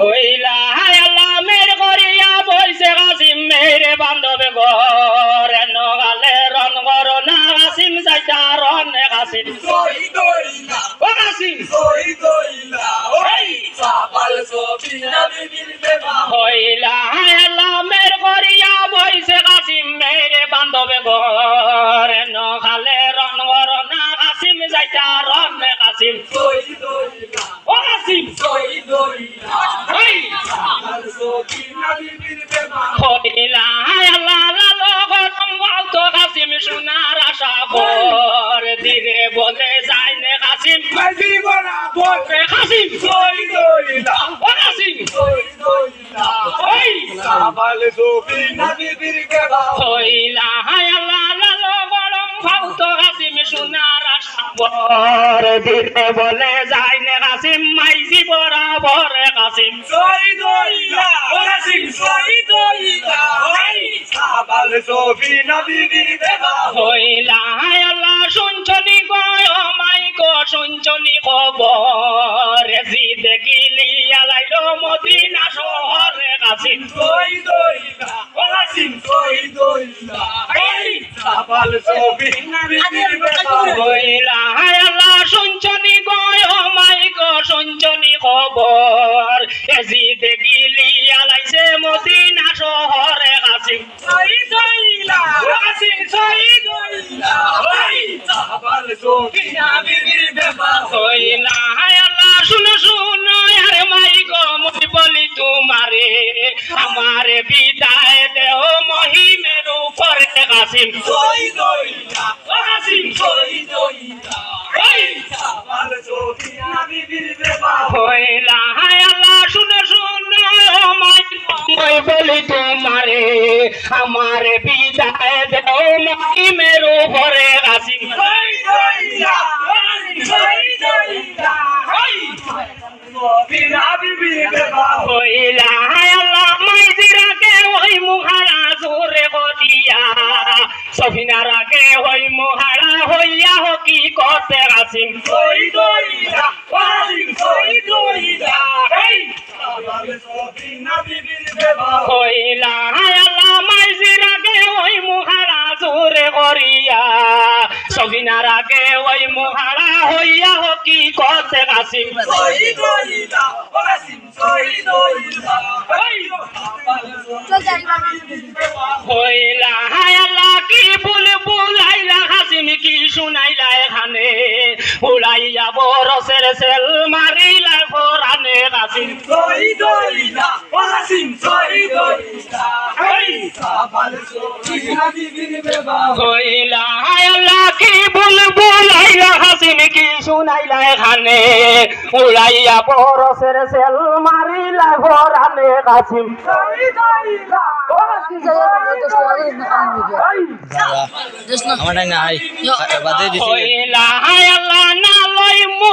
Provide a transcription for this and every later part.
হইলা আল্লাহ, মের করিয়া বইছে কাসিম মেরে বান্ধবে ঘর। নগালে রন গর না কাসিম যাইতা রন কাসিম ও কাসিম হইলা আল্লাহ, মের করিয়া বইছে কাসিম মেরে বান্ধবে ঘর। নগালে রন গর না কাসিম যাইতা রন কাসিম কাসিম এ কাসিম ও কাসিম গরম বাউতো কাসিম সোনার আশা বর দিরে বলে যায় নে কাসিম মাইজি বরাবর কাসিম হইলা আল্লাহ শুনছনি গো? শুনছনি খবর জি দেখিলি আলাইল মদিনা শহরে কাসিম হইলা হায় আল্লাহ শুনছনি গয় ও মাই গো শুনছনি খবর শুনো শুনো আরে মাই গো মই বলি তোমারে আমার বিদায় দেহ মহিমের উপরে। কাসিম ও কাসিম হইলা আল্লাহ শুনো শুনো মাই মই বলি তোমারে আমার বিদায় দেহ মহিমের উপরে কাসিম হইলা হায় আল্লাহ মাইজিরাকে ওই মুহারা জোরে গদিয়া সফিনারাকে হই মহারা হইয়া হকি কতে কাসিম হইলা হায় আল্লাহ মাইজিরাকে ওই মুহারা জোরে করিয়া। সফিনারাকে ওই মহারা হইয়া হকি কতে আসিম হইলা হায়ালা কি বুল বুলাইলা হাসিম কি শুনাইলা এখানে? উড়াইয়া বরসের সেল মারিলা ফোরানে কাসিম হইলা হায় আল্লাহ কি ভুল বুলাইলা হাসিম কি শুনাইলা এখানে উড়াইয়া বরসের সেল মারিলা ফোরানে কাসিম হইলা হায় আল্লাহ না লই মু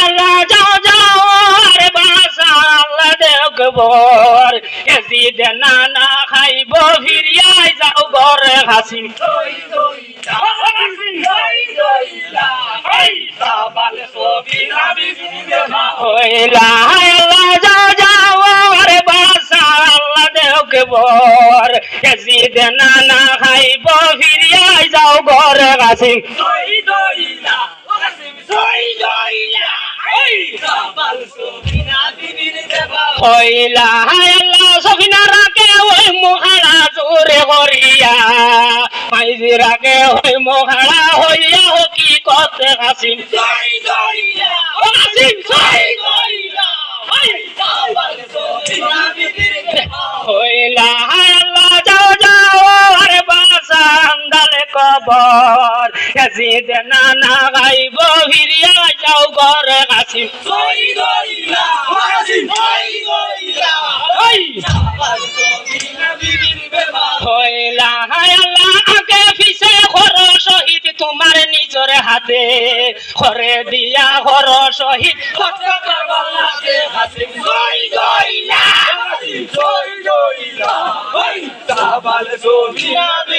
দেখবর এসি দে না না খাইব ফিরিয়াই যাও ঘরে হায় আল্লাহ যাও যাও আরে বাসা আল্লাহ না না খাইব ফিরিয়াই যাও ঘরে হাসিম হইলা আল্লাহ সখিনা রাখে ওই মহারা জোরে করিয়া। মাইজি রাখে ওই মহারা হইয়া হকি কতে হাসিম? ও বাসা আন্দালে কবর এসিদ না না গাইব ফিরিয়া যাও ঘরে কাসিম হইলা হায় আল্লাহ আগে পিছে ঘর শহীদ তোমার নিজর হাতে। ঘরে দিয়া শহীদ কাসিম জয় জয়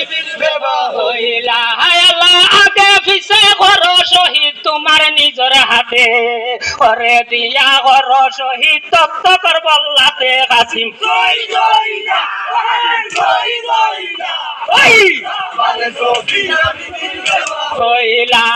নিজর ওরে দিয়া ওর শহীদ তপ্ত করবার লাগে কাসিম জয় জয় না ওই! কইলা